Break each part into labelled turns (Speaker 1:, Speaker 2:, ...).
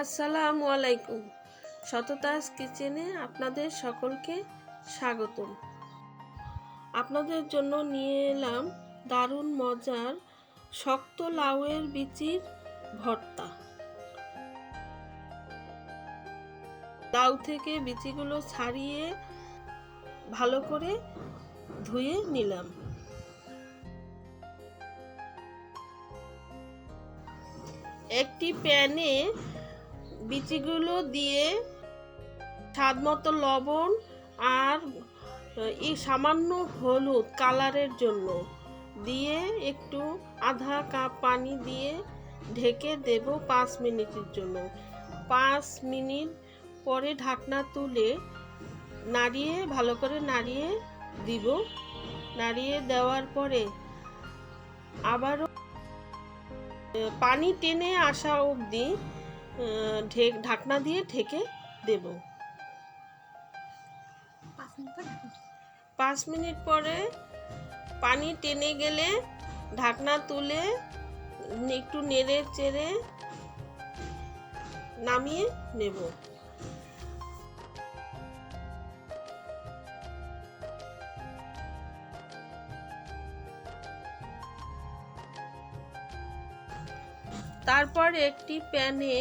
Speaker 1: আসসালামু আলাইকুম। শততাস কিচেনে আপনাদের সকলকে স্বাগতম। আপনাদের জন্য নিয়ে এলাম দারুণ মজার শক্ত লাউয়ের বিচির ভর্তা। লাউ থেকে বিচিগুলো ছাড়িয়ে ভালো করে ধুয়ে নিলাম। একটি প্যানে বিচিগুলো দিয়ে স্বাদ মতো লবণ আর এই সামান্য হলুদ কালারের জন্য দিয়ে একটু আধা কাপ পানি দিয়ে ঢেকে দেব পাঁচ মিনিটের জন্য। পাঁচ মিনিট পরে ঢাকনা তুলে নাড়িয়ে, ভালো করে নাড়িয়ে দিব। নাড়িয়ে দেওয়ার পরে আবারও পানি টেনে আসা অবধি ঢেক ঢাকনা দিয়ে ঢেকে দেব। পাঁচ মিনিট পরে পানি টেনে গেলে ঢাকনা তুলে একটু নেড়ে চেড়ে নামিয়ে নেব। তারপর একটি প্যানে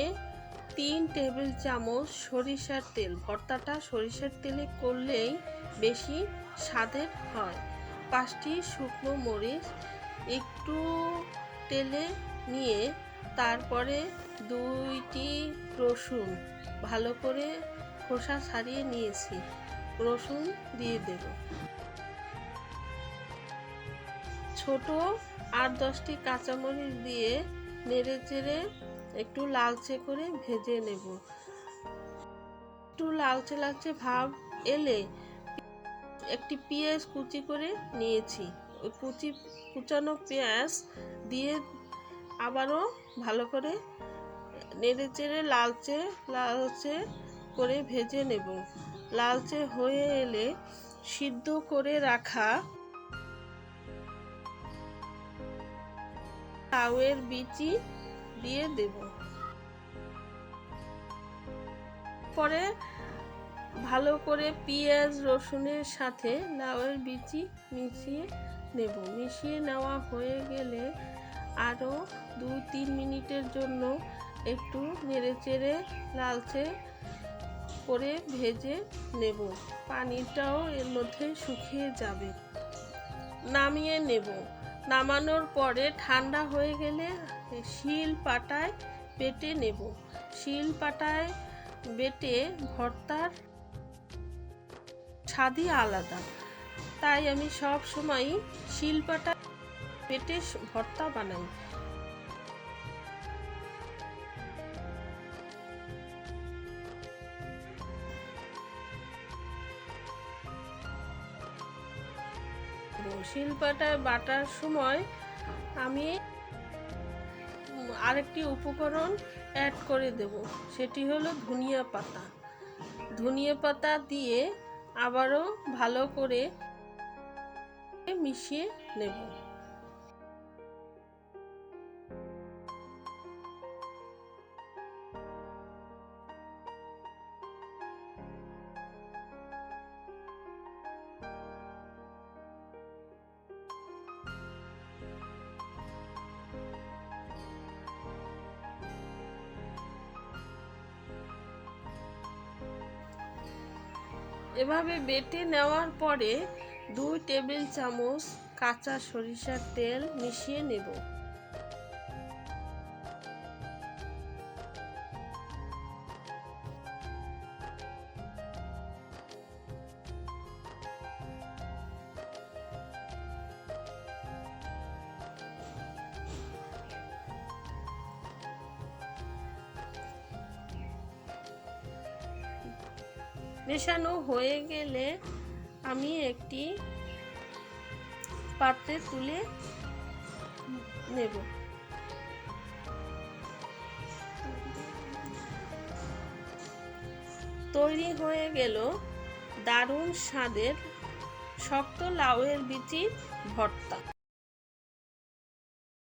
Speaker 1: তিন টেবিল চামচ সরিষার তেল। ভর্তাটা সরিষার তেলে করলেই বেশি স্বাদের হয়। পাঁচটি শুকনো মরিচ একটু তেলে নিয়ে তারপরে দুইটি রসুন ভালো করে খোসা ছাড়িয়ে নিয়েছি। রসুন দিয়ে দেব। ছোট আট দশটি কাঁচামরিচ দিয়ে নেড়ে চেড়ে একটু লালচে করে ভেজে নেব। একটু লালচে লালচে ভাব এলে একটি পেঁয়াজ কুচি করে নিয়েছি। ওই কুচি, কুচানো পেঁয়াজ দিয়ে আবারও ভালো করে নেড়ে চেড়ে লালচে লালচে করে ভেজে নেব। লালচে হয়ে এলে সিদ্ধ করে রাখা লাউয়ের বিচি দিয়ে দেব। পরে ভালো করে পেঁয়াজ, রসুনের সাথে লাউয়ের বিচি মিশিয়ে নেব। মিশিয়ে নেওয়া হয়ে গেলে আরও দুই তিন মিনিটের জন্য একটু নেড়ে চেড়ে লালচে করে ভেজে নেব। পানিটাও এর মধ্যে শুকিয়ে যাবে। নামিয়ে নেব। নামানোর পরে ঠান্ডা হয়ে গেলে শিল পাটায় বেটে নেব। শিল পাটায় বেটে ভর্তার স্বাদই আলাদা। তাই আমি সব সময় শিল পাটায় পেটে ভর্তা বানাই। শিলপাটায় বাটার সময় আমি আরেকটি উপকরণ অ্যাড করে দেব। সেটি হলো ধনিয়া পাতা। ধনিয়া পাতা দিয়ে আবারও ভালো করে মিশিয়ে নেব। এভাবে বেটে নেওয়ার পরে দুই টেবিল চামচ কাঁচা সরিষার তেল মিশিয়ে নেব। মেশানো হয়ে গেলে আমি একটি পাত্রে তুলে নেব। তৈরি হয়ে গেল দারুণ স্বাদের শক্ত লাউয়ের বিচির ভর্তা।